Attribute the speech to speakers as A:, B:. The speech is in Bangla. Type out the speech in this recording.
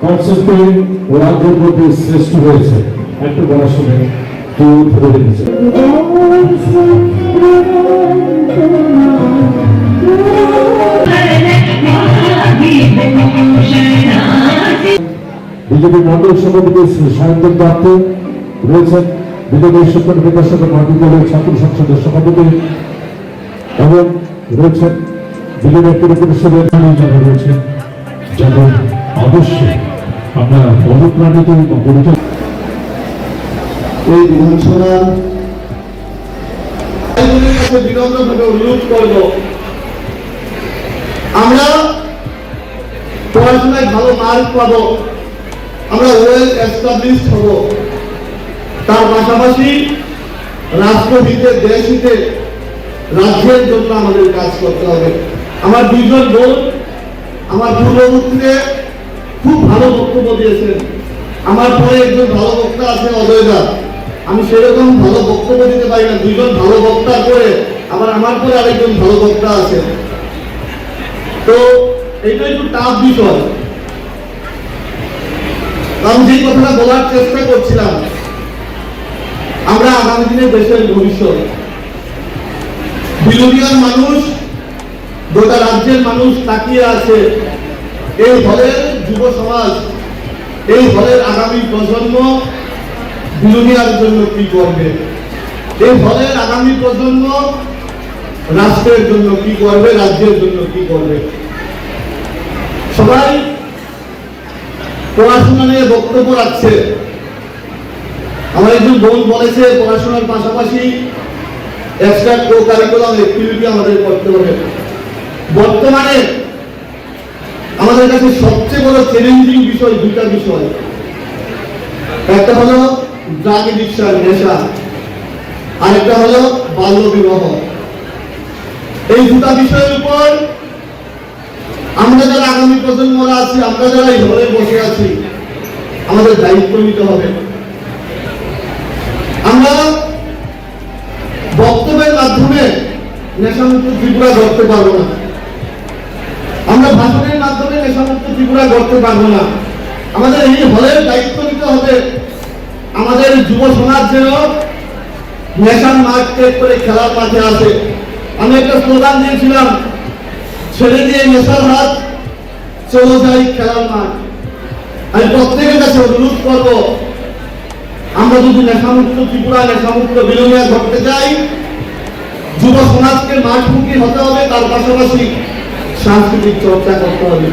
A: কনসেপ্টে মধ্যে হয়েছে। একটা বলার ধরে বিজেপি মন্ডল সভাপতি শ্রী সায়ন্তন দত্ত রয়েছেন। বিজেপি শিক্ষক বিকাশক মাটি দলের ছাত্র সংসদের সভাপতি এবং রয়েছেন বিজেপি পুর পরিষদের রয়েছেন যাদের অবশ্যই আমরা অনুপ্রাণিত পরিচালিত
B: এই বিধানসভা আমরা পড়াশোনায় ভালো মার্ক আমরা ওয়েল এস্টাবলিশ হব। তার পাশাপাশি রাষ্ট্রহিতে দেশ হিতে রাজ্যের জন্য আমাদের কাজ করতে হবে। আমার দুইজন বোন আমার পূর্ববর্তীতে খুব ভালো বক্তব্য দিয়েছেন। আমার পরে একজন ভালো বক্তা আছে অজয় দা আমি সেরকম ভালো বক্তব্য দিতে পারি না। দুইজন ভালো বক্তা করে আবার আমার পরে আরেকজন ভালো বক্তা আছে তো এটা একটু টাফ বিষয়। আমি যে কথাটা বলার চেষ্টা করছিলাম, আমরা আগামী দিনে দেশের ভবিষ্যৎ। বিলোনিয়ার মানুষ গোটা রাজ্যের মানুষ তাকিয়ে আছে। এই হলের যুব সমাজ, এই হলের আগামী প্রজন্ম বিলোনিয়ার জন্য কি করবে? এই হলের আগামী প্রজন্ম রাষ্ট্রের জন্য কি করবে, রাজ্যের জন্য কি করবে? সবাই পড়াশোনা নিয়ে বক্তব্য রাখছে। আমার একজন বোন বলেছে, পড়াশোনার পাশাপাশি এক্সট্রা কো কারিকুলাম অ্যাক্টিভিটি আমাদের করতে হবে। বর্তমানে আমাদের কাছে সবচেয়ে বড় চ্যালেঞ্জিং বিষয় দুটা বিষয়। একটা হলো ড্রাগ এডিকশন নেশা, আরেকটা হলো বাল্য বিবাহ এই দুটা বিষয়ের উপর আমরা যারা আগামী প্রজন্মরা আছি, আমরা যারা এই ঘরে বসে আছি, আমাদের দায়িত্ব নিতে হবে। আমরা বক্তব্যের মাধ্যমে নেশামুক্ত ত্রিপুরা ধরতে পারব না। ভাষণের মাধ্যমে নেশামুক্ত ত্রিপুরা করতে পারব না। আমাদের এই হলের দায়িত্ব নিতে হবে। আমাদের যুব সমাজ যেন নেশার মাঠ ত্যাগ করে খেলার মাঠে আসে আমি একটা স্লোগান দিয়েছিলাম, ছেড়ে দিয়ে নেশার হাত চলে যাই খেলার মাঠ। আমি প্রত্যেকের কাছে অনুরোধ করব, আমরা যদি নেশামুক্ত ত্রিপুরা, নেশামুক্ত বিলোনিয়া করতে চাই, যুব সমাজকে মাঠমুখী হতে হবে, তার পাশাপাশি সাংস্কৃতিক চর্চা করতে হবে